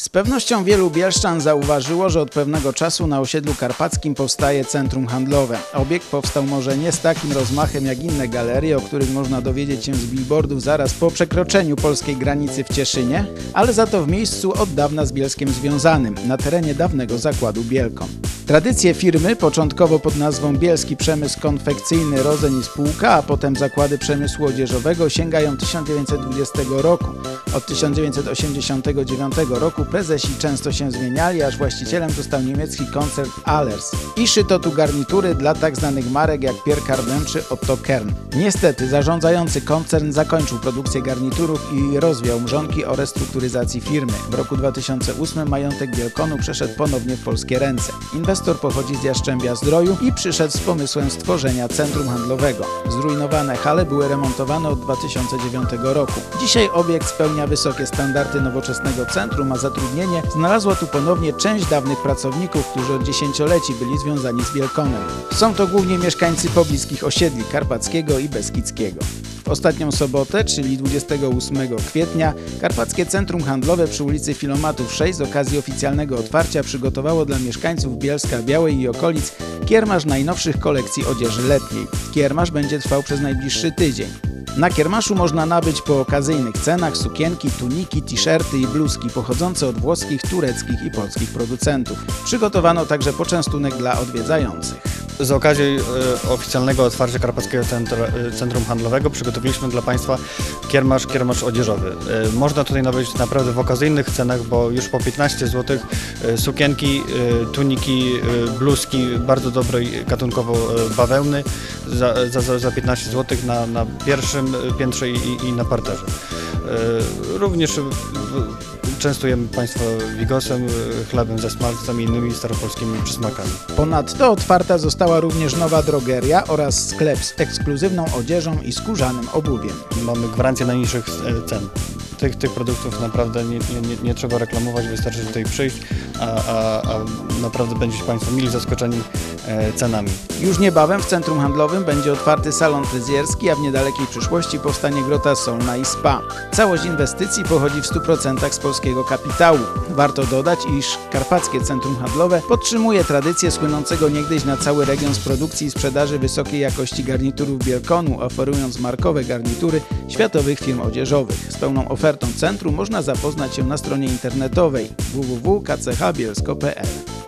Z pewnością wielu bielszczan zauważyło, że od pewnego czasu na osiedlu karpackim powstaje centrum handlowe. Obiekt powstał może nie z takim rozmachem jak inne galerie, o których można dowiedzieć się z billboardów zaraz po przekroczeniu polskiej granicy w Cieszynie, ale za to w miejscu od dawna z Bielskiem związanym, na terenie dawnego zakładu Bielkon. Tradycje firmy, początkowo pod nazwą Bielski Przemysł Konfekcyjny Rodzeń i Spółka, a potem Zakłady Przemysłu Odzieżowego sięgają 1920 roku. Od 1989 roku prezesi często się zmieniali, aż właścicielem został niemiecki koncern Allers. I szyto tu garnitury dla tak znanych marek jak Pierre Cardin czy Otto Kern. Niestety zarządzający koncern zakończył produkcję garniturów i rozwiał mrzonki o restrukturyzacji firmy. W roku 2008 majątek Wielkonu przeszedł ponownie w polskie ręce. Inwestor pochodzi z Jastrzębia Zdroju i przyszedł z pomysłem stworzenia centrum handlowego. Zrujnowane hale były remontowane od 2009 roku. Dzisiaj obiekt spełnia wysokie standardy nowoczesnego centrum, a zatrudnienie znalazła tu ponownie część dawnych pracowników, którzy od dziesięcioleci byli związani z Wielkonem. Są to głównie mieszkańcy pobliskich osiedli Karpackiego i Beskidzkiego. W ostatnią sobotę, czyli 28 kwietnia, Karpackie Centrum Handlowe przy ulicy Filomatów 6 z okazji oficjalnego otwarcia przygotowało dla mieszkańców Bielska Białej i okolic kiermasz najnowszych kolekcji odzieży letniej. Kiermasz będzie trwał przez najbliższy tydzień. Na kiermaszu można nabyć po okazyjnych cenach sukienki, tuniki, t-shirty i bluzki pochodzące od włoskich, tureckich i polskich producentów. Przygotowano także poczęstunek dla odwiedzających. Z okazji e, oficjalnego otwarcia Karpackiego e, Centrum Handlowego przygotowaliśmy dla Państwa kiermasz, kiermasz odzieżowy. E, Można tutaj nabyć naprawdę w okazyjnych cenach, bo już po 15 zł sukienki, tuniki, bluzki bardzo dobrej gatunkowo bawełny za, za, za 15 zł na, na pierwszym piętrze i, i na parterze. Również częstujemy Państwa wigosem, chlebem ze smalcem i innymi staropolskimi przysmakami. Ponadto otwarta została również nowa drogeria oraz sklep z ekskluzywną odzieżą i skórzanym obuwiem. mamy gwarancję najniższych e, cen. Tych, tych produktów naprawdę nie, nie, nie, trzeba reklamować, wystarczy tutaj przyjść, a, a, a naprawdę będziecie Państwo mili zaskoczeni cenami. Już niebawem w centrum handlowym będzie otwarty salon fryzjerski, a w niedalekiej przyszłości powstanie grota solna i spa. Całość inwestycji pochodzi w 100% z polskiego kapitału. Warto dodać, iż Karpackie Centrum Handlowe podtrzymuje tradycję słynącego niegdyś na cały region z produkcji i sprzedaży wysokiej jakości garniturów Bielkonu, oferując markowe garnitury światowych firm odzieżowych. Z pełną ofertą centrum można zapoznać się na stronie internetowej www.kchbielsko.pl.